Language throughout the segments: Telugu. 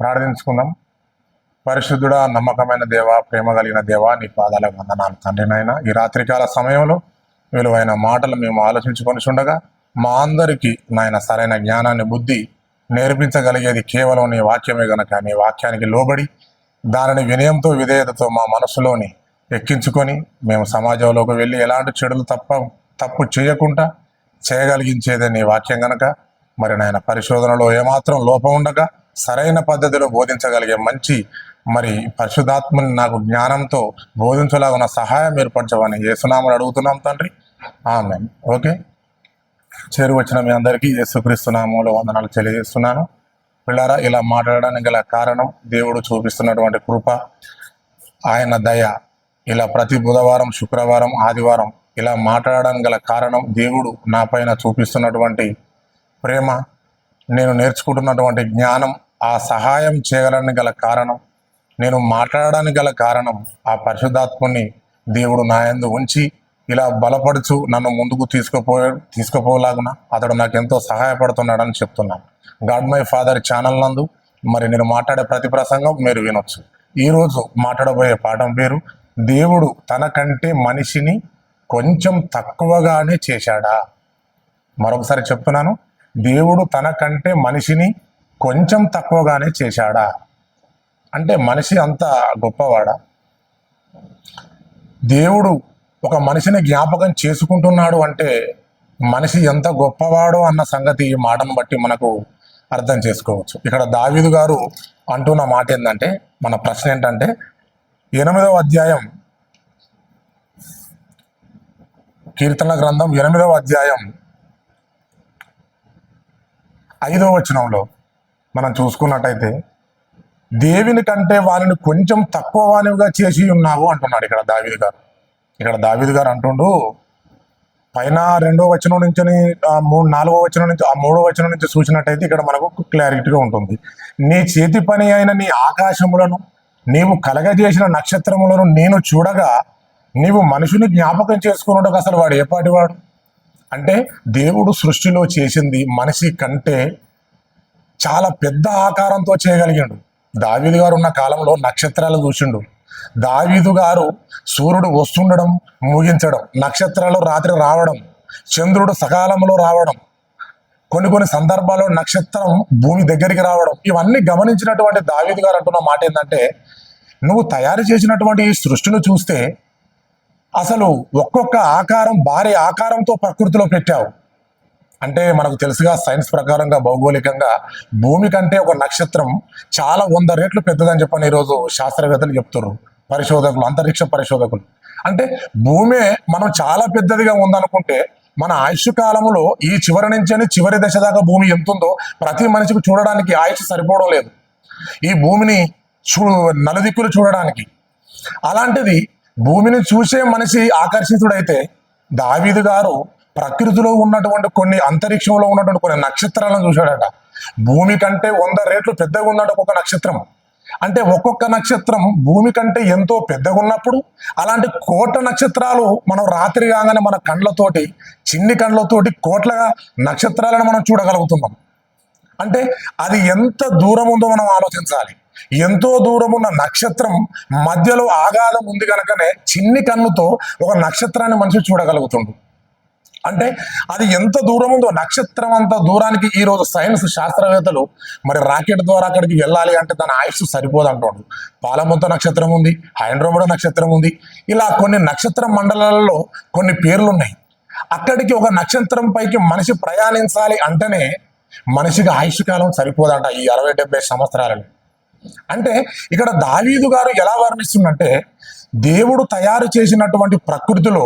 ప్రార్థించుకుందాం. పరిశుద్ధుడా నమ్మకమైన దేవ ప్రేమ కలిగిన దేవ నీ పాదాల వందనాలు తండ్రి నాయన. ఈ రాత్రికాల సమయంలో విలువైన మాటలు మేము ఆలోచించుకొని ఉండగా మా అందరికీ నాయన సరైన జ్ఞానాన్ని బుద్ధి నేర్పించగలిగేది కేవలం నీ వాక్యమే గనక. నీ వాక్యానికి లోబడి దానిని వినయంతో విధేయతతో మా మనసులోని ఎక్కించుకొని మేము సమాజంలోకి వెళ్ళి ఎలాంటి చెడులు తప్ప తప్పు చేయకుండా చేయగలిగించేదే నీ వాక్యం గనక. మరి నాయన పరిశోధనలో ఏమాత్రం లోపం ఉండగా సరైన పద్ధతిలో బోధించగలిగే మంచి మరి పరిశుద్ధాత్మని నాకు జ్ఞానంతో బోధించలాగున్న సహాయం ఏర్పరచమని యేసునామలు అడుగుతున్నాం తండ్రి. ఆమె ఓకే? చేరు వచ్చిన మీ అందరికీ యేసుక్రీస్తునామంలో వందనాలు తెలియజేస్తున్నాను. పిల్లారా ఇలా మాట్లాడడానికి గల కారణం దేవుడు చూపిస్తున్నటువంటి కృప ఆయన దయ ఇలా ప్రతి బుధవారం శుక్రవారం ఆదివారం ఇలా మాట్లాడడానికి గల కారణం దేవుడు నా పైన చూపిస్తున్నటువంటి ప్రేమ నేను నేర్చుకుంటున్నటువంటి జ్ఞానం ఆ సహాయం చేయగలని గల కారణం నేను మాట్లాడడానికి గల కారణం ఆ పరిశుద్ధాత్మని దేవుడు నాయందు ఉంచి ఇలా బలపడుచు నన్ను ముందుకు తీసుకుపో తీసుకుపోలాగున అతడు నాకు ఎంతో సహాయపడుతున్నాడని చెప్తున్నాను. గాడ్ మై ఫాదర్ ఛానల్ నందు మరి నేను మాట్లాడే ప్రతి ప్రసంగం మీరు వినొచ్చు. ఈరోజు మాట్లాడబోయే పాఠం పేరు దేవుడు తనకంటే మనిషిని కొంచెం తక్కువగానే చేశాడా? మరొకసారి చెప్తున్నాను దేవుడు తనకంటే మనిషిని కొంచెం తక్కువగానే చేశాడా? అంటే మనిషి అంత గొప్పవాడా? దేవుడు ఒక మనిషిని జ్ఞాపకం చేసుకుంటున్నాడు అంటే మనిషి ఎంత గొప్పవాడో అన్న సంగతి ఈ మాటను బట్టి మనకు అర్థం చేసుకోవచ్చు. ఇక్కడ దావీదు గారు అంటున్న మాట ఏంటంటే మన ప్రశ్న ఏంటంటే ఎనిమిదవ అధ్యాయం కీర్తన గ్రంథం ఎనిమిదవ అధ్యాయం ఐదవ వచనంలో మనం చూసుకున్నట్టయితే దేవుని కంటే వారిని కొంచెం తక్కువ వానివిగా చేసి ఉన్నావు అంటున్నాడు ఇక్కడ దావిది గారు. ఇక్కడ దావిది గారు అంటుండు పైన రెండో వచనం నుంచి మూడు నాలుగో వచనం నుంచి ఆ మూడో వచనం నుంచి చూసినట్టయితే ఇక్కడ మనకు క్లారిటీగా ఉంటుంది. నీ చేతి పని అయిన నీ ఆకాశములను నీవు కలగజేసిన నక్షత్రములను నేను చూడగా నీవు మనుషుని జ్ఞాపకం చేసుకున్నట్టు అసలు వాడు ఏపాటి వాడు? అంటే దేవుడు సృష్టిలో చేసింది మనిషి కంటే చాలా పెద్ద ఆకారంతో చేయగలిగాడు. దావీదు గారు ఉన్న కాలంలో నక్షత్రాలు చూసిండు. దావీదు గారు సూర్యుడు వస్తుండడం ముగించడం నక్షత్రాలు రాత్రి రావడం చంద్రుడు సకాలంలో రావడం కొన్ని కొన్ని సందర్భాల్లో నక్షత్రం భూమి దగ్గరికి రావడం ఇవన్నీ గమనించినటువంటి దావీదు గారు అంటున్న మాట ఏంటంటే నువ్వు తయారు చేసినటువంటి ఈ సృష్టిని చూస్తే అసలు ఒక్కొక్క ఆకారం భారీ ఆకారంతో ప్రకృతిలో పెట్టావు. అంటే మనకు తెలుసుగా సైన్స్ ప్రకారంగా భౌగోళికంగా భూమి కంటే ఒక నక్షత్రం చాలా వంద రేట్లు పెద్దదని చెప్పని ఈరోజు శాస్త్రవేత్తలు చెప్తున్నారు పరిశోధకులు అంతరిక్ష పరిశోధకులు. అంటే భూమే మనం చాలా పెద్దదిగా ఉందనుకుంటే మన ఆయుష్ కాలంలో ఈ చివరి నుంచి చివరి దశ దాకా భూమి ఎంత ఉందో ప్రతి మనిషికి చూడడానికి ఆయుష్ సరిపోవడం లేదు. ఈ భూమిని చూ నలుదిక్కులు చూడడానికి. అలాంటిది భూమిని చూసే మనిషి ఆకర్షితుడైతే దావీదు గారు ప్రకృతిలో ఉన్నటువంటి కొన్ని అంతరిక్షంలో ఉన్నటువంటి కొన్ని నక్షత్రాలను చూశాడట. భూమి కంటే వంద రేట్లు పెద్దగా ఉందట ఒక్కొక్క నక్షత్రం. అంటే ఒక్కొక్క నక్షత్రం భూమి కంటే ఎంతో పెద్దగా ఉన్నప్పుడు అలాంటి కోట్ల నక్షత్రాలు మనం రాత్రి కాగానే మన కండ్లతోటి చిన్ని కండ్లతోటి కోట్లగా నక్షత్రాలను మనం చూడగలుగుతున్నాం. అంటే అది ఎంత దూరం ఉందో మనం ఆలోచించాలి. ఎంతో దూరం ఉన్న నక్షత్రం మధ్యలో ఆగాధం ఉంది కనుకనే చిన్ని కన్నుతో ఒక నక్షత్రాన్ని మనిషి చూడగలుగుతుండు. అంటే అది ఎంత దూరం ఉందో నక్షత్రం అంత దూరానికి ఈ రోజు సైన్స్ శాస్త్రవేత్తలు మరి రాకెట్ ద్వారా అక్కడికి వెళ్ళాలి అంటే దాని ఆయుష్ సరిపోదు అంటుండ్రు పాలముద్ద నక్షత్రం ఉంది హైండ్రోమడ నక్షత్రం ఉంది. ఇలా కొన్ని నక్షత్ర మండలాలలో కొన్ని పేర్లు ఉన్నాయి అక్కడికి ఒక నక్షత్రం పైకి మనిషి ప్రయాణించాలి అంటేనే మనిషికి ఆయుష్ కాలం సరిపోదంట ఈ అరవై డెబ్బై సంవత్సరాలలో. అంటే ఇక్కడ దావీదు గారు ఎలా వర్ణిస్తుందంటే దేవుడు తయారు చేసినటువంటి ప్రకృతిలో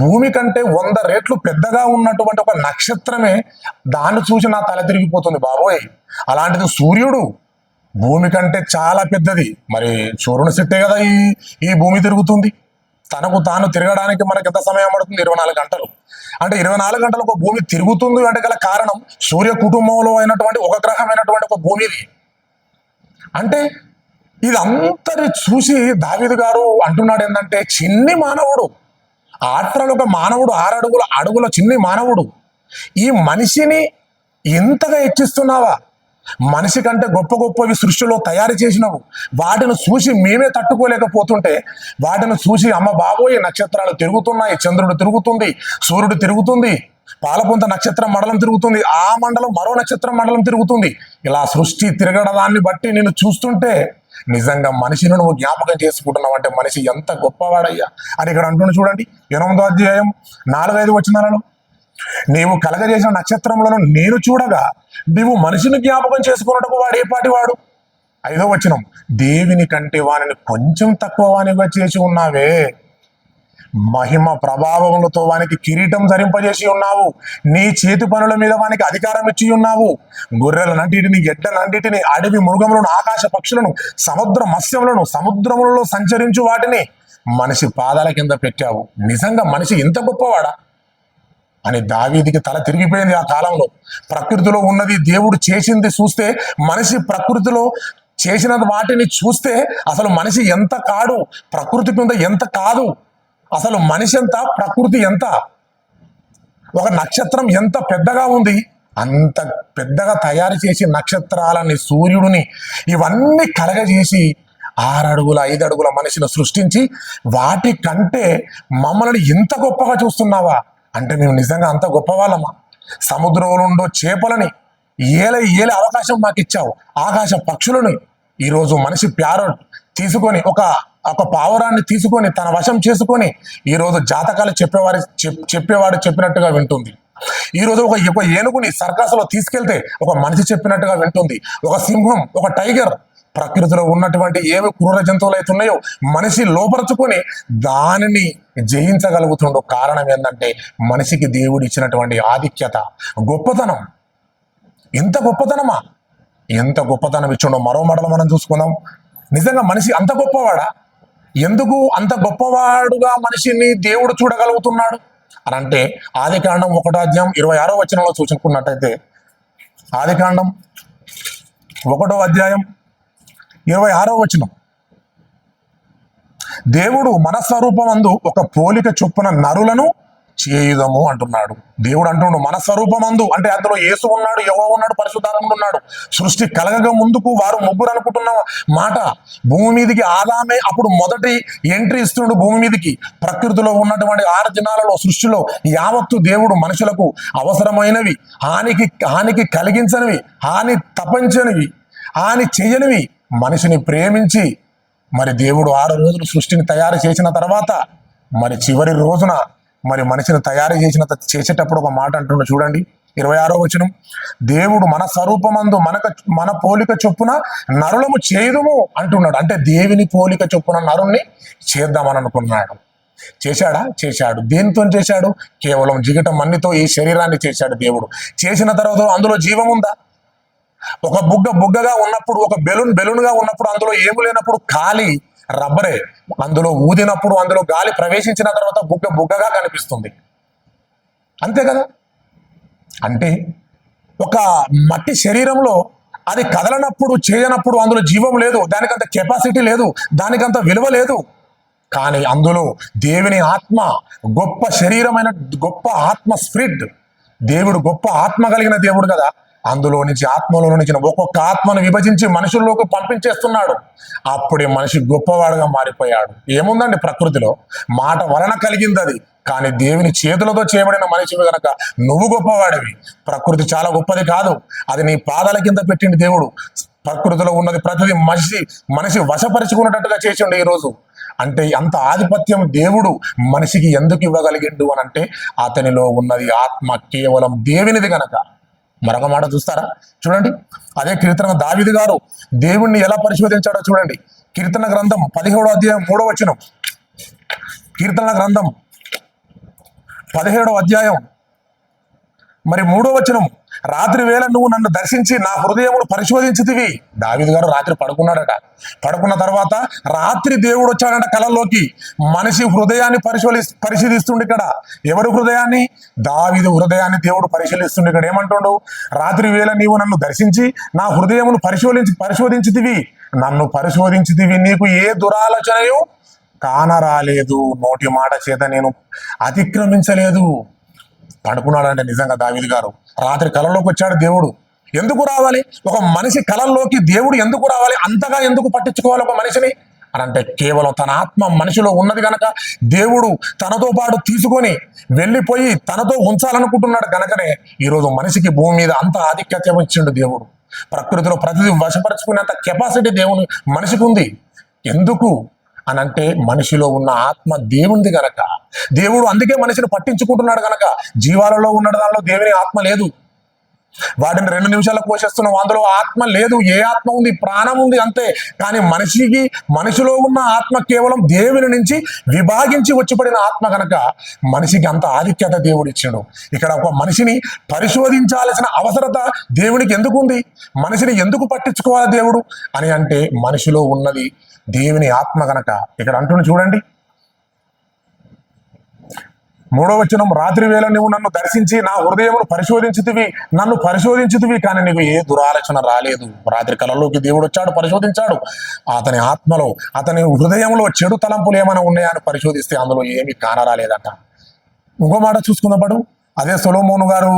భూమి కంటే వంద రేట్లు పెద్దగా ఉన్నటువంటి ఒక నక్షత్రమే దాన్ని చూసి నా తల తిరిగిపోతుంది బాబోయ్. అలాంటిది సూర్యుడు భూమి కంటే చాలా పెద్దది. మరి సూర్యుని సిట్టే కదా ఈ ఈ భూమి తిరుగుతుంది. తనకు తాను తిరగడానికి మనకి ఎంత సమయం పడుతుంది? ఇరవై నాలుగు గంటలు. అంటే ఇరవై నాలుగు గంటలు ఒక భూమి తిరుగుతుంది అంటే గల కారణం సూర్య కుటుంబంలో అయినటువంటి ఒక గ్రహమైనటువంటి ఒక భూమిది అంటే ఇదంతటి చూసి దావిదు గారు అంటున్నాడు ఏంటంటే చిన్ని మానవుడు. ఆత్రలు ఒక మానవుడు ఆరడుగుల అడుగుల చిన్ని మానవుడు. ఈ మనిషిని ఇంతగా హెచ్చిస్తున్నావా? మనిషి కంటే గొప్ప గొప్పవి సృష్టిలో తయారు చేసినావు. వాటిని చూసి మేమే తట్టుకోలేకపోతుంటే వాటిని చూసి అమ్మ బాబోయ్ నక్షత్రాలు తిరుగుతున్నాయి చంద్రుడు తిరుగుతుంది సూర్యుడు తిరుగుతుంది పాలపుంత నక్షత్రం మండలం తిరుగుతుంది ఆ మండలం మరో నక్షత్రం మండలం తిరుగుతుంది. ఇలా సృష్టి తిరగడదాన్ని బట్టి నేను చూస్తుంటే నిజంగా మనిషిని నువ్వు జ్ఞాపకం చేసుకుంటున్నావు అంటే మనిషి ఎంత గొప్పవాడయ్యా? అని ఇక్కడ అంటున్నాడు చూడండి ఎనిమిదో అధ్యాయం నాలుగైదు వచ్చినాలను నీవు కలగజేసిన నక్షత్రములను నేను చూడగా నీవు మనిషిని జ్ఞాపకం చేసుకున్నట్టుకు వాడు ఏ పాటి వాడు ఐదో వచనం దేవిని కంటే వానిని కొంచెం తక్కువ వానిగా చేసి ఉన్నావే. మహిమ ప్రభావములతో వానికి కిరీటం ధరింపజేసి ఉన్నావు. నీ చేతి పనుల మీద వానికి అధికారం ఇచ్చి ఉన్నావు. గొర్రెలనంటిటిని ఎడ్డనంటిటిని అడవి మృగములను ఆకాశ పక్షులను సముద్ర మత్స్యములను సముద్రములలో సంచరించు వాటిని మనిషి పాదాల కింద పెట్టావు. నిజంగా మనిషి ఇంత గొప్పవాడా? అని దావీదికి తల తిరిగిపోయింది ఆ కాలంలో. ప్రకృతిలో ఉన్నది దేవుడు చేసింది చూస్తే మనిషి ప్రకృతిలో చేసిన వాటిని చూస్తే అసలు మనిషి ఎంత కాడు? ప్రకృతి కింద ఎంత కాదు? అసలు మనిషి ఎంత ప్రకృతి ఎంత ఒక నక్షత్రం ఎంత పెద్దగా ఉంది అంత పెద్దగా తయారు చేసి నక్షత్రాలని సూర్యుడిని ఇవన్నీ కలగజేసి ఆరు అడుగుల ఐదు అడుగుల మనిషిని సృష్టించి వాటి కంటే మమ్మల్ని ఇంత గొప్పగా చూస్తున్నావా? అంటే మేము నిజంగా అంత గొప్పవాళ్ళమా? సముద్రంలో ఉండే చేపలని ఏల ఏల అవకాశం మాకు ఇచ్చావు ఆకాశ పక్షులని. ఈరోజు మనిషి ప్యారోట్ తీసుకొని ఒక ఒక పావురాన్ని తీసుకొని తన వశం చేసుకొని ఈరోజు జాతకాలు చెప్పేవారి చెప్- చెప్పేవాడు చెప్పినట్టుగా వింటుంది. ఈ రోజు ఒక ఒక ఏనుగుని సర్కస్లో తీసుకెళ్తే ఒక మనిషి చెప్పినట్టుగా వింటుంది. ఒక సింహం ఒక టైగర్ ప్రకృతిలో ఉన్నటువంటి ఏవి క్రూర జంతువులు అయితే ఉన్నాయో మనిషి లోపరుచుకొని దానిని జయించగలుగుతుండో. కారణం ఏంటంటే మనిషికి దేవుడు ఇచ్చినటువంటి ఆధిక్యత గొప్పతనం. ఎంత గొప్పతనమా? ఎంత గొప్పతనం ఇచ్చిండో మరో మడల మనం చూసుకుందాం. నిజంగా మనిషి అంత గొప్పవాడా? ఎందుకు అంత గొప్పవాడుగా మనిషిని దేవుడు చూడగలుగుతున్నాడు? అని అంటే ఆదికాండం ఒకటాధ్యాయం ఒకటో అధ్యాయం ఇరవై ఆరో వచనంలో సూచించుకున్నట్టయితే ఆదికాండం ఒకటో అధ్యాయం ఇరవై ఆరో వచనం. దేవుడు మనస్వరూపమందు ఒక పోలిక చొప్పున నరులను చేయుదము అంటున్నాడు. దేవుడు అంటుండు మన స్వరూపమందు. అంటే అందులో యేసు ఉన్నాడు యెహోవా ఉన్నాడు పరిశుద్ధాత్ముడు ఉన్నాడు. సృష్టి కలగక ముందుకు వారు ముగ్గురు అనుకుంటున్న మాట భూమి మీదకి ఆదామే అప్పుడు మొదటి ఎంట్రీ ఇస్తుండు భూమి మీదకి. ప్రకృతిలో ఉన్నటువంటి ఆరు దినాలలో సృష్టిలో యావత్తు దేవుడు మనుషులకు అవసరమైనవి హానికి హానికి కలిగించనివి హాని తపించనివి హాని చేయనివి. మనిషిని ప్రేమించి మరి దేవుడు ఆరు రోజులు సృష్టిని తయారు చేసిన తర్వాత మరి చివరి రోజున మరి మనిషిని తయారు చేసిన చేసేటప్పుడు ఒక మాట అంటుండే చూడండి ఇరవై ఆరో వచనం. దేవుడు మన స్వరూపమందు మనక మన పోలిక చొప్పున నరులము చేయుదుము అంటున్నాడు. అంటే దేవుని పోలిక చొప్పున నరుణ్ణి చేద్దామని అనుకున్నాడు. చేశాడా? చేశాడు. దేనితో చేశాడు? కేవలం జిగట మన్నితో ఈ శరీరాన్ని చేశాడు దేవుడు. చేసిన తర్వాత అందులో జీవం ఉందా? ఒక బుగ్గ బుగ్గగా ఉన్నప్పుడు ఒక బెలూన్ బెలూన్గా ఉన్నప్పుడు అందులో ఏమి లేనప్పుడు ఖాళీ రబ్బరే. అందులో ఊదినప్పుడు అందులో గాలి ప్రవేశించిన తర్వాత బుగ్గ బుగ్గగా కనిపిస్తుంది. అంతే కదా? అంటే ఒక మట్టి శరీరంలో అది కదలనప్పుడు చేయనప్పుడు అందులో జీవం లేదు దానికంత కెపాసిటీ లేదు దానికంత విలువ లేదు. కానీ అందులో దేవుని ఆత్మ గొప్ప శరీరమైన గొప్ప ఆత్మ స్పిరిట్. దేవుడు గొప్ప ఆత్మ కలిగిన దేవుడు కదా. అందులో నుంచి ఆత్మలో నుంచి ఒక్కొక్క ఆత్మను విభజించి మనుషుల్లోకి పంపించేస్తున్నాడు. అప్పుడే మనిషి గొప్పవాడుగా మారిపోయాడు. ఏముందండి ప్రకృతిలో? మాట వలన కలిగింది అది కానీ దేవుని చేతులతో చేయబడిన మనిషివి గనక నువ్వు గొప్పవాడివి. ప్రకృతి చాలా గొప్పది కాదు. అది నీ పాదాల కింద పెట్టింది దేవుడు. ప్రకృతిలో ఉన్నది ప్రతిదీ మనిషి మనిషి వశపరుచుకున్నట్టుగా చేసిండు ఈ రోజు అంటే అంత ఆధిపత్యం దేవుడు మనిషికి ఎందుకు ఇవ్వగలిగిండు అని అంటే అతనిలో ఉన్నది ఆత్మ కేవలం దేవునిది గనక. మరొక మాట చూస్తారా? చూడండి. అదే కీర్తన దావిది గారు దేవుణ్ణి ఎలా పరిశోధించాడో చూడండి. కీర్తన గ్రంథం పదిహేడో అధ్యాయం మూడో వచనం. కీర్తన గ్రంథం పదిహేడో అధ్యాయం మరి మూడో వచనం రాత్రి వేళ నువ్వు నన్ను దర్శించి నా హృదయమును పరిశోధించితివి. దావిదు గారు రాత్రి పడుకున్నాడట. పడుకున్న తర్వాత రాత్రి దేవుడు వచ్చాడట కళలోకి మనిషి హృదయాన్ని పరిశోధి పరిశీలిస్తుండే ఇక్కడ. ఎవరు హృదయాన్ని? దావిది హృదయాన్ని దేవుడు పరిశీలిస్తుండే ఇక్కడ. ఏమంటుండు? రాత్రి వేళ నీవు నన్ను దర్శించి నా హృదయమును పరిశోధించి పరిశోధించితివి. నన్ను పరిశోధించితివి. నీకు ఏ దురాలోచనయు కానరాలేదు. నోటి మాట చేత నేను అతిక్రమించలేదు. పడుకున్నాడంటే నిజంగా దావిది గారు. రాత్రి కలలోకి వచ్చాడు దేవుడు. ఎందుకు రావాలి? ఒక మనిషి కలల్లోకి దేవుడు ఎందుకు రావాలి? అంతగా ఎందుకు పట్టించుకోవాలి ఒక మనిషిని? అని అంటే కేవలం తన ఆత్మ మనిషిలో ఉన్నది గనక దేవుడు తనతో పాటు తీసుకొని వెళ్ళిపోయి తనతో ఉంచాలనుకుంటున్నాడు గనకనే ఈరోజు మనిషికి భూమి మీద అంత ఆధిక్యత ఇచ్చిండు దేవుడు. ప్రకృతిలో ప్రతిదీ వశపరచుకునేంత కెపాసిటీ దేవుని మనిషికి ఉంది. ఎందుకు? అని అంటే మనిషిలో ఉన్న ఆత్మ దేవునిది గనక. దేవుడు అందుకే మనిషిని పట్టించుకుంటున్నాడు గనక. జీవాలలో ఉన్న దానిలో దేవుని ఆత్మ లేదు. వాటిని రెండు నిమిషాలు పోషిస్తున్నాం. అందులో ఆత్మ లేదు. ఏ ఆత్మ ఉంది? ప్రాణం ఉంది అంతే. కానీ మనిషికి మనిషిలో ఉన్న ఆత్మ కేవలం దేవుని నుంచి విభాగించి వచ్చిపడిన ఆత్మ కనుక మనిషికి అంత ఆధిక్యత దేవుడు ఇచ్చాడు. ఇక్కడ ఒక మనిషిని పరిశోధించాల్సిన అవసరత దేవునికి ఎందుకు ఉంది? మనిషిని ఎందుకు పట్టించుకోవాలి దేవుడు? అని అంటే మనిషిలో ఉన్నది దేవుని ఆత్మ గనక ఇక్కడ అంటున్న చూడండి. మూడో వచనం రాత్రి వేళ నువ్వు నన్ను దర్శించి నా హృదయమును పరిశోధించుతివి నన్ను పరిశోధించుతివి కానీ నీకు ఏ దురాలోచన రాలేదు. రాత్రి కళలోకి దేవుడు వచ్చాడు పరిశోధించాడు. అతని ఆత్మలో అతని హృదయంలో చెడు తలంపులు ఏమైనా ఉన్నాయా అని పరిశోధిస్తే అందులో ఏమీ కానరాలేదట. ఇంకో మాట చూసుకున్నప్పుడు అదే సొలోమోను గారు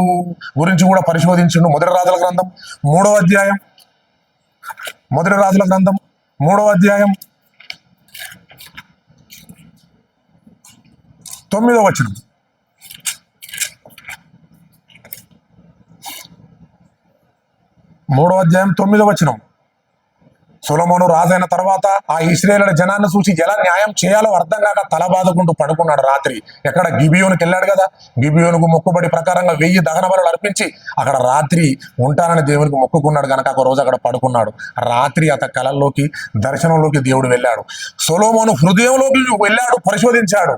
గురించి కూడా పరిశోధించిండు మొదటి రాజుల గ్రంథం మూడో అధ్యాయం మొదటి రాజుల గ్రంథం మూడో అధ్యాయం. తొమ్మిదో వచనం. మూడో అధ్యాయం తొమ్మిదో వచనం. సొలమోను రాజైన తర్వాత ఆ ఇస్రాయేల్ జనాన్ని చూసి ఎలా న్యాయం చేయాలో అర్థం కాక తల బాదుకుంటూ పడుకున్నాడు రాత్రి. ఎక్కడ గిబియోనికి వెళ్ళాడు కదా? గిబియోనుకు మొక్కుబడి ప్రకారంగా వెయ్యి దహన బలు అర్పించి అక్కడ రాత్రి ఉంటానని దేవునికి మొక్కుకున్నాడు కనుక ఒక రోజు అక్కడ పడుకున్నాడు. రాత్రి అత కళల్లోకి దర్శనంలోకి దేవుడు వెళ్ళాడు. సొలోమోను హృదయంలోకి వెళ్ళాడు పరిశోధించాడు.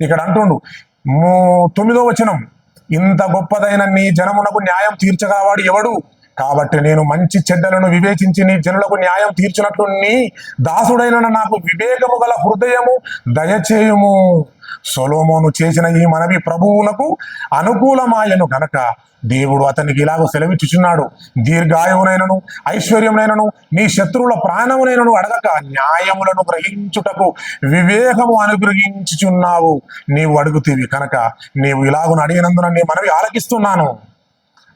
ఇక్కడ అంటుండు తొమ్మిదో వచనం ఇంత గొప్పదైన నీ జనమునకు న్యాయం తీర్చగలవాడు ఎవడు? కాబట్టి నేను మంచి చెడ్డలను వివేచించి నీ జనులకు న్యాయం తీర్చినట్లు నీ దాసుడైన నాకు వివేకము గల హృదయము దయచేయము. సొలోమోను చేసిన ఈ మనవి ప్రభువునకు అనుకూలమాయను గనక దేవుడు అతనికి ఇలాగ సెలవిచ్చుచున్నాడు. దీర్ఘాయువునైనను ఐశ్వర్యమునైనను నీ శత్రువుల ప్రాణమునైనను అడగక న్యాయములను గ్రహించుటకు వివేకము అనుగ్రహించుచున్నావు. నీవు అడుగుతీవి కనుక నీవు ఇలాగును అడిగినందున నీ మనవి ఆలకిస్తున్నాను.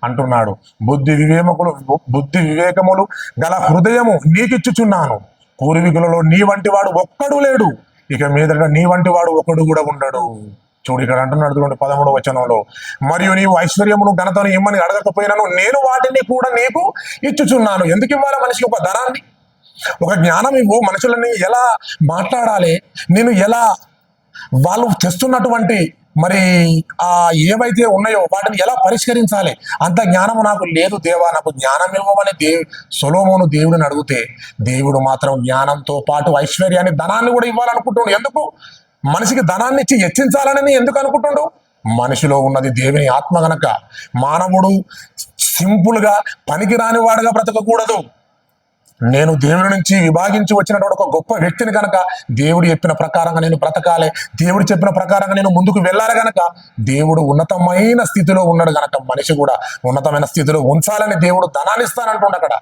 అంటున్నాడు. బుద్ధి వివేకములు బుద్ధి వివేకములు గల హృదయము నీకిచ్చుచున్నాను. పూర్వీకులలో నీ వంటి వాడు ఒక్కడు లేడు. ఇక మీదట నీ వంటి వాడు ఒకడు కూడా ఉండడు. చూడు ఇక్కడ అంటున్నాడు చూడండి పదమూడు వచనంలో. మరియు నీవు ఐశ్వర్యమును ఘనతను ఇమ్మని అడగకపోయినాను నేను వాటిని కూడా నీకు ఇచ్చుచున్నాను. ఎందుకు ఇవ్వాలి మనిషికి ఒక ధనాన్ని? ఒక జ్ఞానం ఇవ్వు మనుషులని ఎలా మాట్లాడాలి? నేను ఎలా వాళ్ళు తెస్తున్నటువంటి మరి ఆ ఏవైతే ఉన్నాయో వాటిని ఎలా పరిష్కరించాలి? అంత జ్ఞానము నాకు లేదు దేవా. నాకు జ్ఞానం ఇవ్వమని దేవు సొలోమోను దేవుడిని అడిగితే దేవుడు మాత్రం జ్ఞానంతో పాటు ఐశ్వర్యాన్ని ధనాన్ని కూడా ఇవ్వాలనుకుంటుండు. ఎందుకు? మనిషికి ధనాన్ని ఇచ్చి హెచ్చించాలని ఎందుకు అనుకుంటుండు? మనిషిలో ఉన్నది దేవుని ఆత్మ గనక మానవుడు సింపుల్గా పనికిరాని వాడుగా బ్రతకకూడదు. నేను దేవుడి నుంచి విభాగించి వచ్చినటువంటి ఒక గొప్ప వ్యక్తిని కనుక దేవుడు చెప్పిన ప్రకారంగా నేను బ్రతకాలి దేవుడు చెప్పిన ప్రకారంగా నేను ముందుకు వెళ్ళాలి గనక దేవుడు ఉన్నతమైన స్థితిలో ఉన్నాడు గనక మనిషి కూడా ఉన్నతమైన స్థితిలో ఉంచాలని దేవుడు ధనాన్ని ఇస్తానంటుండ అక్కడ.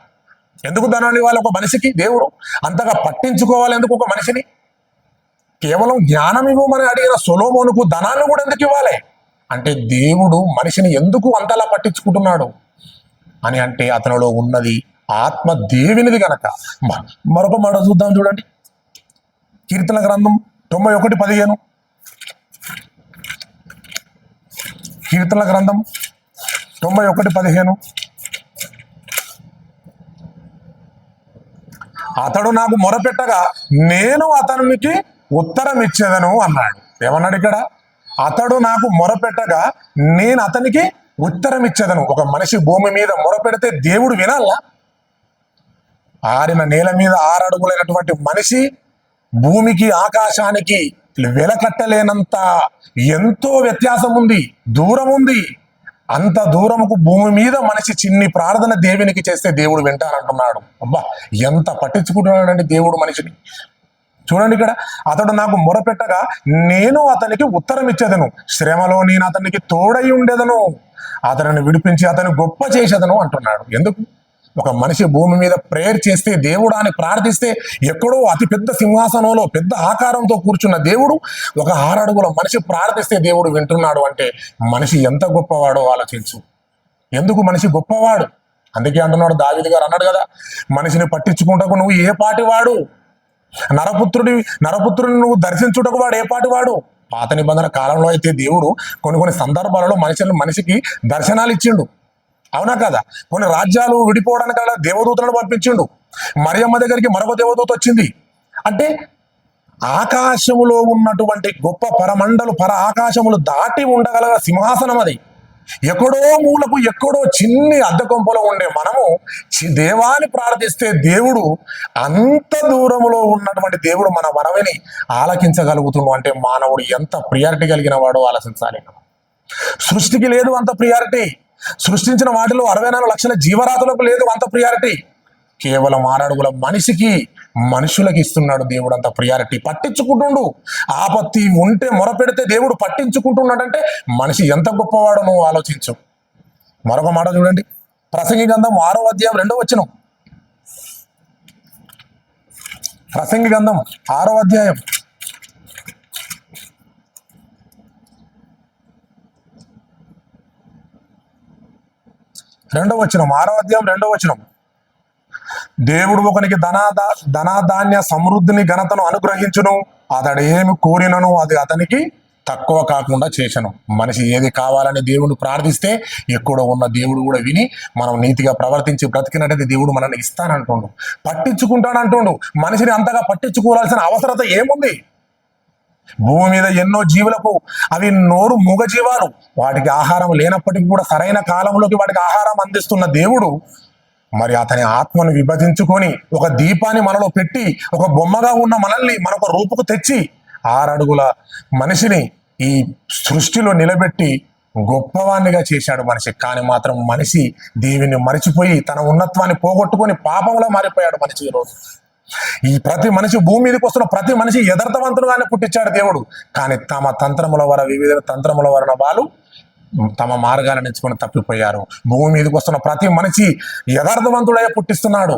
ఎందుకు ధనాన్ని ఇవ్వాలి ఒక మనిషికి? దేవుడు అంతగా పట్టించుకోవాలి ఎందుకు ఒక మనిషిని? కేవలం జ్ఞానం ఇవ్వమని అడిగిన సొలోమోనుకు ధనాన్ని కూడా ఎందుకు ఇవ్వాలి? అంటే దేవుడు మనిషిని ఎందుకు అంతలా పట్టించుకుంటున్నాడు? అని అంటే అతనిలో ఉన్నది ఆత్మ దేవునిది గనక. మరొక మాట చూద్దాం చూడండి. కీర్తన గ్రంథం తొంభై ఒకటి పదిహేను. కీర్తన గ్రంథం తొంభై ఒకటి పదిహేను. అతడు నాకు మొరపెట్టగా నేను అతనికి ఉత్తరం ఇచ్చేదను అన్నాడు. ఏమన్నాడు ఇక్కడ? అతడు నాకు మొరపెట్టగా నేను అతనికి ఉత్తరం ఇచ్చేదను. ఒక మనిషి భూమి మీద మొరపెడితే దేవుడు వినాలా? ఆరిన నేల మీద ఆరడుగులైనటువంటి మనిషి భూమికి ఆకాశానికి వెలకట్టలేనంత ఎంతో వ్యత్యాసం ఉంది దూరం ఉంది. అంత దూరముకు భూమి మీద మనిషి చిన్ని ప్రార్థన దేవునికి చేస్తే దేవుడు వింటానంటున్నాడు. అబ్బా ఎంత పట్టించుకుంటున్నాడండి దేవుడు మనిషిని. చూడండి ఇక్కడ అతడు నాకు మొరపెట్టగా నేను అతనికి ఉత్తరం ఇచ్చేదను శ్రమలో నేను అతనికి తోడై ఉండేదను అతనిని విడిపించి అతను గొప్ప చేసేదను అంటున్నాడు. ఎందుకు? ఒక మనిషి భూమి మీద ప్రేయర్ చేస్తే దేవుడు అని ప్రార్థిస్తే ఎక్కడో అతి పెద్ద సింహాసనంలో పెద్ద ఆకారంతో కూర్చున్న దేవుడు ఒక ఆరడుగుల మనిషి ప్రార్థిస్తే దేవుడు వింటున్నాడు అంటే మనిషి ఎంత గొప్పవాడో ఆలోచించు. ఎందుకు మనిషి గొప్పవాడు? అందుకే అంటున్నాడు దావిది గారు అన్నాడు కదా మనిషిని పట్టించుకుంటకు నువ్వు ఏ పాటి వాడు? నరపుత్రుడి నరపుత్రుడిని నువ్వు దర్శించుటకు వాడు ఏ పాటి వాడు? పాత నిబంధన కాలంలో అయితే దేవుడు కొన్ని కొన్ని సందర్భాలలో మనిషిని మనిషికి దర్శనాలు ఇచ్చిండు. అవునా కదా? కొన్ని రాజ్యాలు విడిపోవడానికి అలా దేవదూతలను పంపించిండు. మరియమ్మ దగ్గరికి మరొక దేవదూత వచ్చింది. అంటే ఆకాశములో ఉన్నటువంటి గొప్ప పరమండలు పర ఆకాశములు దాటి ఉండగల సింహాసనం అది. ఎక్కడో మూలకు ఎక్కడో చిన్ని అద్దకొంపలో ఉండే మనము చి- దేవాన్ని ప్రార్థిస్తే దేవుడు అంత దూరములో ఉన్నటువంటి దేవుడు మన మనవిని ఆలకించగలుగుతున్నాడు అంటే మానవుడు ఎంత ప్రియారిటీ కలిగిన వాడో ఆలోచించాలి సృష్టికి లేదు అంత ప్రియారిటీ. సృష్టించిన వాటిలో అరవై నాలుగు లక్షల జీవరాతులకు లేదు అంత ప్రియారిటీ కేవలం ఆరడుగుల మనిషికి మనుషులకి ఇస్తున్నాడు దేవుడు అంత ప్రియారిటీ పట్టించుకుంటుండు. ఆపత్తి ఉంటే మొరపెడితే దేవుడు పట్టించుకుంటున్నాడంటే మనిషి ఎంత గొప్పవాడో నువ్వు ఆలోచించు. మరొక మాట చూడండి. ప్రసంగి గంధం ఆరో అధ్యాయం రెండో వచ్చిన ప్రసంగి గంధం ఆరో అధ్యాయం రెండవ వచనం ఆరో అధ్యాయం రెండవ వచనం. దేవుడు ఒకనికి ధనాదా ధనాధాన్య సమృద్ధిని ఘనతను అనుగ్రహించును. అతడు ఏమి కోరినను అది అతనికి తక్కువ కాకుండా చేసను. మనిషి ఏది కావాలని దేవుడు ప్రార్థిస్తే ఎక్కడో ఉన్న దేవుడు కూడా విని మనం నీతిగా ప్రవర్తించి బ్రతికినట్టయితే దేవుడు మనల్ని ఇస్తానంటుండు. పట్టించుకుంటానంటుండు మనిషిని అంతగా పట్టించుకోవాల్సిన అవసరత ఏముంది? భూమి మీద ఎన్నో జీవులకు అవి నోరు మూగ జీవాలు. వాటికి ఆహారం లేనప్పటికీ కూడా సరైన కాలంలోకి వాటికి ఆహారం అందిస్తున్న దేవుడు మరి అతని ఆత్మను విభజించుకొని ఒక దీపాన్ని మనలో పెట్టి ఒక బొమ్మగా ఉన్న మనల్ని మరొక రూపుకు తెచ్చి ఆరడుగుల మనిషిని ఈ సృష్టిలో నిలబెట్టి గొప్పవాణ్ణిగా చేశాడు మనిషి. కానీ మాత్రం మనిషి దేవిని మరిచిపోయి తన ఉన్నత్వాన్ని పోగొట్టుకొని పాపంలో మారిపోయాడు మనిషి ఈరోజు. ఈ ప్రతి మనిషి భూమి మీదకి వస్తున్న ప్రతి మనిషి యథార్థవంతుడుగానే పుట్టించాడు దేవుడు. కానీ తమ తంత్రముల వర వివిధ తంత్రముల వలన వాళ్ళు తమ మార్గాలను ఎంచుకొని తప్పిపోయారు. భూమి మీదకి వస్తున్న ప్రతి మనిషి యథార్థవంతుడే పుట్టిస్తున్నాడు.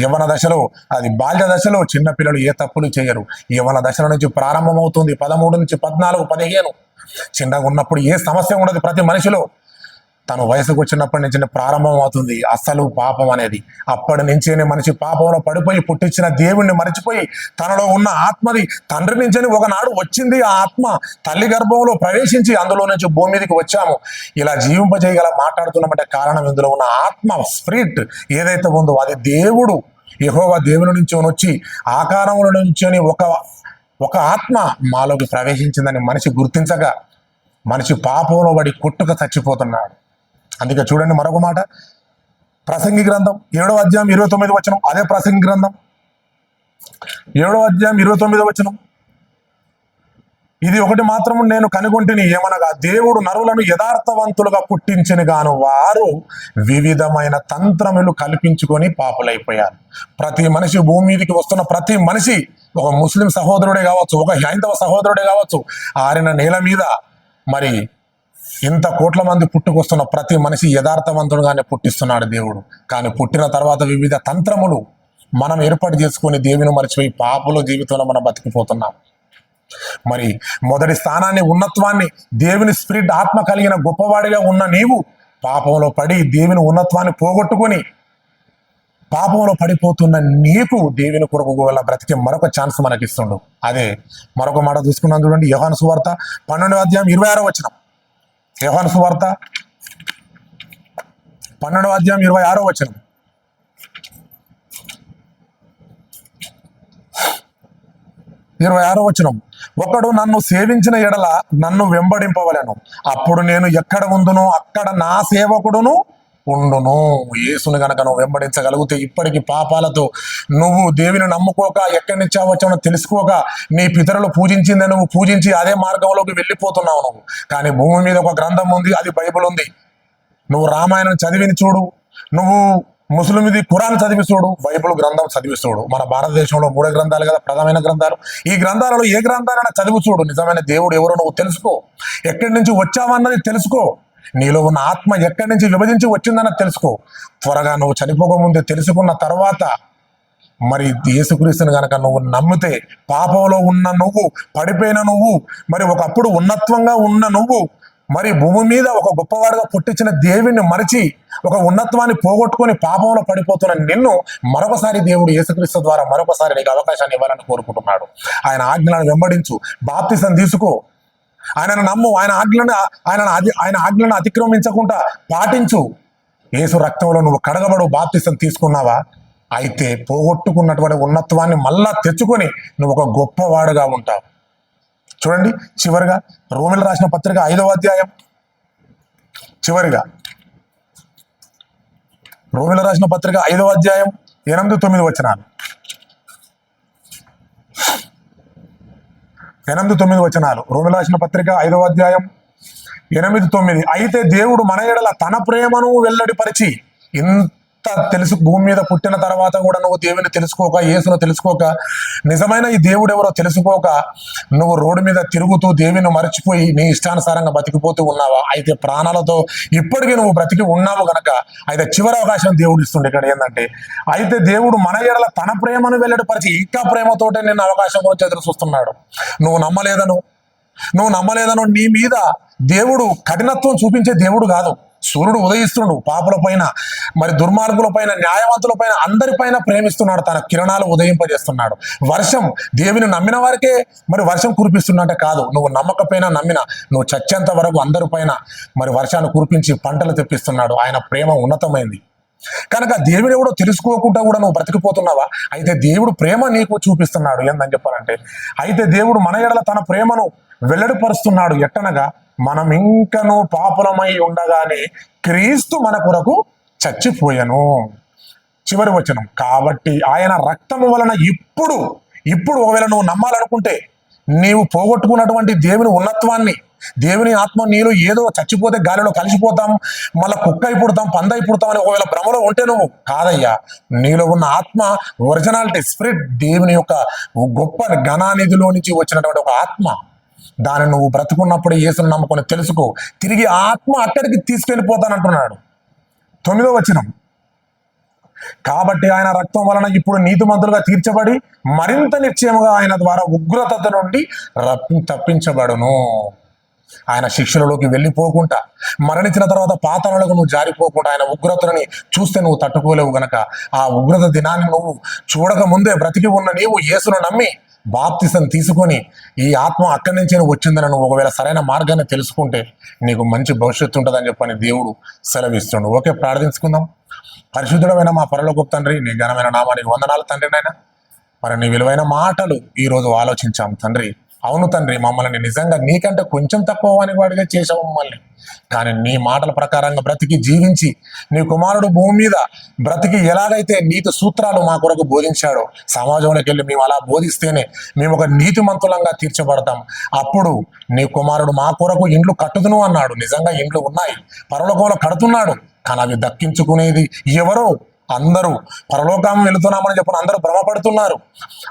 యవన దశలో అది బాల్య దశలో చిన్న పిల్లలు ఏ తప్పులు చేయరు. యవన దశల నుంచి ప్రారంభమవుతుంది పదమూడు నుంచి పద్నాలుగు పదిహేను. చిన్నగా ఉన్నప్పుడు ఏ సమస్య ఉండదు ప్రతి మనిషిలో. తను వయసుకు వచ్చినప్పటి నుంచి ప్రారంభం అవుతుంది. అసలు పాపం అనేది. అప్పటి నుంచేనే మనిషి పాపంలో పడిపోయి పుట్టించిన దేవుణ్ణి మరిచిపోయి తనలో ఉన్న ఆత్మది తండ్రి నుంచి ఒకనాడు వచ్చింది ఆ ఆత్మ. తల్లి గర్భంలో ప్రవేశించి అందులో నుంచి భూమి మీదకి వచ్చాము. ఇలా జీవింపజేయగల మాట్లాడుతున్నామంటే కారణం ఇందులో ఉన్న ఆత్మ స్పిరిట్ ఏదైతే ఉందో అది దేవుడు. యహోవా దేవుని నుంచి వచ్చి ఆకారంలో నుంచి ఒక ఒక ఆత్మ మాలోకి ప్రవేశించిందని మనిషి గుర్తించగా మనిషి పాపంలో పడి కొట్టుక చచ్చిపోతున్నాడు. అందుకే చూడండి మరొక మాట. ప్రసంగి గ్రంథం ఏడో అధ్యాయం ఇరవై తొమ్మిది వచనం. అదే ప్రసంగి గ్రంథం. ఏడో అధ్యాయం ఇరవై తొమ్మిది వచనం. ఇది ఒకటి మాత్రము నేను కనుగొంటిని ఏమనగా దేవుడు నరులను యథార్థవంతులుగా పుట్టించిన గాను వారు వివిధమైన తంత్రములు కల్పించుకొని పాపులైపోయారు. ప్రతి మనిషి భూమి మీదకి వస్తున్న ప్రతి మనిషి ఒక ముస్లిం సహోదరుడే కావచ్చు ఒక హైందవ సహోదరుడే కావచ్చు ఆరిన నేల మీద మరి ఇంత కోట్ల మంది పుట్టుకొస్తున్న ప్రతి మనిషి యథార్థవంతుడుగానే పుట్టిస్తున్నాడు దేవుడు. కానీ పుట్టిన తర్వాత వివిధ తంత్రములు మనం ఏర్పాటు చేసుకొని దేవుని మర్చిపోయి పాపుల జీవితంలో మనం బతికిపోతున్నాం. మరి మొదటి స్థానాన్ని ఉన్నత్వాన్ని దేవుని స్పిరిట్ ఆత్మ కలిగిన గొప్పవాడిగా ఉన్న నీవు పాపంలో పడి దేవుని ఉన్నత్వాన్ని పోగొట్టుకొని పాపంలో పడిపోతున్న నీకు దేవుని కొరకు వల్ల బ్రతికే మరొక ఛాన్స్ మనకిస్తుండు. అదే మరొక మాట చూసుకున్నాం చూడండి యోహాను సువార్త పన్నెండవ అధ్యాయం ఇరవై ఆరో వచ్చినాం యోహాను సువార్త పన్నెండవ అధ్యాయం ఇరవై ఆరో వచనం. ఇరవై ఆరో వచనం. ఒకడు నన్ను సేవించిన ఎడల నన్ను వెంబడింపవలను. అప్పుడు నేను ఎక్కడ ఉందునో? అక్కడ నా సేవకుడును ఉండును. యేసుని గనక నువ్వు వెంబడించగలిగితే ఇప్పటికి పాపాలతో నువ్వు దేవిని నమ్ముకోక ఎక్కడి నుంచి వచ్చావో తెలుసుకోక నీ పితరులు పూజించిందే నువ్వు పూజించి అదే మార్గంలోకి వెళ్ళిపోతున్నావు నువ్వు. కానీ భూమి మీద ఒక గ్రంథం ఉంది అది బైబిల్ ఉంది. నువ్వు రామాయణం చదివిని చూడు. నువ్వు ముస్లింది ఖురాన్ చదివి చూడు. బైబిల్ గ్రంథం చదివి చూడు. మన భారతదేశంలో మూడే గ్రంథాలు కదా ప్రధానమైన గ్రంథాలు. ఈ గ్రంథాలలో ఏ గ్రంథాలైనా చదివి చూడు. నిజమైన దేవుడు ఎవరో నువ్వు తెలుసుకో. ఎక్కడి నుంచి వచ్చావన్నది తెలుసుకో. నీలో ఉన్న ఆత్మ ఎక్కడి నుంచి విభజించి వచ్చిందన్న తెలుసుకో. త్వరగా నువ్వు చనిపోకముందే తెలుసుకున్న తర్వాత మరి యేసుక్రీస్తుని గనక నువ్వు నమ్మితే పాపంలో ఉన్న నువ్వు పడిపోయిన నువ్వు మరి ఒకప్పుడు ఉన్నత్వంగా ఉన్న నువ్వు మరి భూమి మీద ఒక గొప్పవాడుగా పుట్టించిన దేవుణ్ణి మరిచి ఒక ఉన్నత్వాన్ని పోగొట్టుకొని పాపంలో పడిపోతున్న నిన్ను మరొకసారి దేవుడు యేసుక్రీస్తు ద్వారా మరొకసారి నీకు అవకాశాన్ని ఇవ్వాలని కోరుకుంటున్నాడు. ఆయన ఆజ్ఞలను వెంబడించు. బాప్తిసం తీసుకో. ఆయనను నమ్ము ఆయన ఆజ్ఞలను ఆయన ఆయన ఆజ్ఞలను అతిక్రమించకుండా పాటించు. యేసు రక్తంలో నువ్వు కడగబడు బాప్తిసం తీసుకున్నావా? అయితే పోగొట్టుకున్నటువంటి ఉన్నత్వాన్ని మళ్ళా తెచ్చుకొని నువ్వు ఒక గొప్పవాడుగా ఉంటావు. చూడండి చివరిగా రోమిల్ రాసిన పత్రిక ఐదవ అధ్యాయం. చివరిగా. రోమిల రాసిన పత్రిక ఐదవ అధ్యాయం ఎనిమిది తొమ్మిది వచ్చినాను ఎనిమిది తొమ్మిది వచనాలు. రోమిల రాసిన పత్రిక ఐదవ అధ్యాయం ఎనిమిది తొమ్మిది. అయితే దేవుడు మన ఎడల తన ప్రేమను వెల్లడిపరిచి ఇంత తెలుసు. భూమి మీద పుట్టిన తర్వాత కూడా నువ్వు దేవుని తెలుసుకోక యేసును తెలుసుకోక నిజమైన ఈ దేవుడు ఎవరో తెలుసుకోక నువ్వు రోడ్డు మీద తిరుగుతూ దేవుని మర్చిపోయి నీ ఇష్టానుసారంగా బతికిపోతూ ఉన్నావా? అయితే ప్రాణాలతో ఇప్పటికీ నువ్వు బ్రతికి ఉన్నావు గనక అయితే చివరి అవకాశం దేవుడు ఇస్తుండే ఇక్కడ ఏంటంటే అయితే దేవుడు మన ఎడల తన ప్రేమను వెల్లడిపరిచి ఇంకా ప్రేమతోటే నేను అవకాశం గురించి ఎదురు చూస్తున్నాడు. నువ్వు నమ్మలేదను. నువ్వు నమ్మలేదను. నీ మీద దేవుడు కఠినత్వం చూపించే దేవుడు కాదు. సూర్యుడు ఉదయిస్తుండు. పాపుల పైన మరి దుర్మార్గుల పైన న్యాయవంతుల పైన అందరిపైన ప్రేమిస్తున్నాడు. తన కిరణాలు ఉదయింపజేస్తున్నాడు. వర్షం దేవుని నమ్మిన వారికే మరి వర్షం కురిపిస్తున్నట్టే కాదు. నువ్వు నమ్మకపోయినా నమ్మిన నువ్వు చచ్చేంత వరకు అందరిపైన మరి వర్షాన్ని కురిపించి పంటలు తెప్పిస్తున్నాడు. ఆయన ప్రేమ ఉన్నతమైంది. కనుక దేవుడు ఎవడో తెలుసుకోకుండా కూడా నువ్వు బ్రతికిపోతున్నావా? అయితే దేవుడు ప్రేమ నీకు చూపిస్తున్నాడు. ఏందని చెప్పాలంటే అయితే దేవుడు మన ఎడల తన ప్రేమను వెల్లడిపరుస్తున్నాడు. ఎట్టనగా మనం ఇంకను పాపులమై ఉండగానే క్రీస్తు మన కొరకు చచ్చిపోయను. చివరి వచనం. కాబట్టి ఆయన రక్తము వలన ఇప్పుడు ఇప్పుడు ఒకవేళ నువ్వు నమ్మాలనుకుంటే నీవు పోగొట్టుకున్నటువంటి దేవుని ఉన్నత్వాన్ని దేవుని ఆత్మ నీలో ఏదో చచ్చిపోతే గాలిలో కలిసిపోతాం మళ్ళీ కుక్క అయి పుడతాం పంద పుడతాం అని ఒకవేళ భ్రమలో ఉంటే నువ్వు కాదయ్యా. నీలో ఉన్న ఆత్మ ఒరిజినాలిటీ స్పిరిట్ దేవుని యొక్క గొప్ప ఘనానిధిలో నుంచి వచ్చినటువంటి ఒక ఆత్మ. దాన్ని నువ్వు బ్రతుకున్నప్పుడు యేసును నమ్ముకొని తెలుసుకో. తిరిగి ఆత్మ అక్కడికి తీసుకెళ్ళిపోతానంటున్నాడు. తొమ్మిదో వచనం. కాబట్టి ఆయన రక్తం వలన ఇప్పుడు నీతిమంతులుగా తీర్చబడి మరింత నిశ్చయముగా ఆయన ద్వారా ఉగ్రత నుండి తప్పించబడును. ఆయన శిక్షలలోకి వెళ్ళిపోకుండా మరణించిన తర్వాత పాతనలకు నువ్వు జారిపోకుండా ఆయన ఉగ్రతని చూస్తే నువ్వు తట్టుకోలేవు గనక. ఆ ఉగ్రత దినాన్ని నువ్వు చూడక ముందే బ్రతికి ఉన్న నీవు యేసును నమ్మి బాప్తిసం తీసుకొని ఈ ఆత్మ అక్కడి నుంచే వచ్చిందనను వచ్చిందని నువ్వు ఒకవేళ సరైన మార్గాన్ని తెలుసుకుంటే నీకు మంచి భవిష్యత్తు ఉంటుందని చెప్పని దేవుడు సెలవిస్తుండు. ఓకే ప్రార్థించుకుందాం. పరిశుద్ధుడమైన మా పరలోక తండ్రి నీ ఘనమైన నామానికి వందనాలు తండ్రి నాయన. మరి నీ విలువైన మాటలు ఈరోజు ఆలోచించాం తండ్రి. అవును తండ్రి మమ్మల్ని నిజంగా నీకంటే కొంచెం తక్కువ అని వాడిగా చేసావు మమ్మల్ని. కానీ నీ మాటల ప్రకారంగా బ్రతికి జీవించి నీ కుమారుడు భూమి మీద బ్రతికి ఎలాగైతే నీతి సూత్రాలు మా కొరకు బోధించాడో సమాజంలోకి వెళ్ళి మేము అలా బోధిస్తేనే మేము ఒక నీతిమంతులంగా తీర్చబడతాం. అప్పుడు నీ కుమారుడు మా కొరకు ఇండ్లు కట్టుదును అన్నాడు. నిజంగా ఇండ్లు ఉన్నాయి. పరలోకంలో కడుతున్నాడు. కానీ అవి దక్కించుకునేది ఎవరో అందరూ. పరలోకం వెళుతున్నామని చెప్పిన అందరూ భ్రమపడుతున్నారు.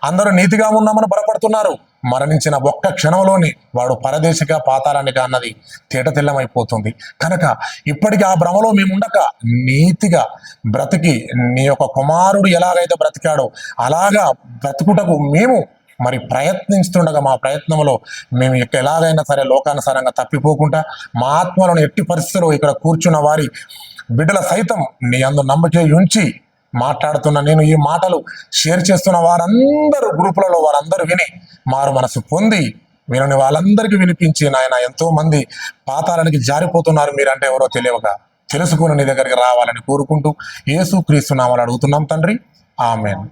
అందరూ నీతిగా ఉన్నామని భ్రమపడుతున్నారు. మరణించిన ఒక్క క్షణంలోని వాడు పరదేశిగా పాతాలానిగా అన్నది తేటతెల్లమైపోతుంది. కనుక ఇప్పటికీ ఆ భ్రమలో మేము ఉండక నీతిగా బ్రతికి నీ యొక్క కుమారుడు ఎలాగైతే బ్రతికాడో అలాగా బ్రతుకుటకు మేము మరి ప్రయత్నిస్తుండగా మా ప్రయత్నంలో మేము ఇక ఎలాగైనా సరే లోకానుసారంగా తప్పిపోకుండా మా ఆత్మలను ఎట్టి పరిస్థితుల్లో ఇక్కడ కూర్చున్న వారి బిడ్డల సైతం నీ అందు నమ్మకే ఉంచి మాట్లాడుతున్న నేను ఈ మాటలు షేర్ చేస్తున్న వారందరూ గ్రూపులలో వారందరూ విని మారు మనసు పొంది వినని వాళ్ళందరికీ వినిపించి నాయన ఎంతో మంది పాతాలనికి జారిపోతున్నారు మీరంటే ఎవరో తెలియక తెలుసుకుని నీ దగ్గరికి రావాలని కోరుకుంటూ యేసు క్రీస్తు నామలు అడుగుతున్నాం తండ్రి. ఆమెన్.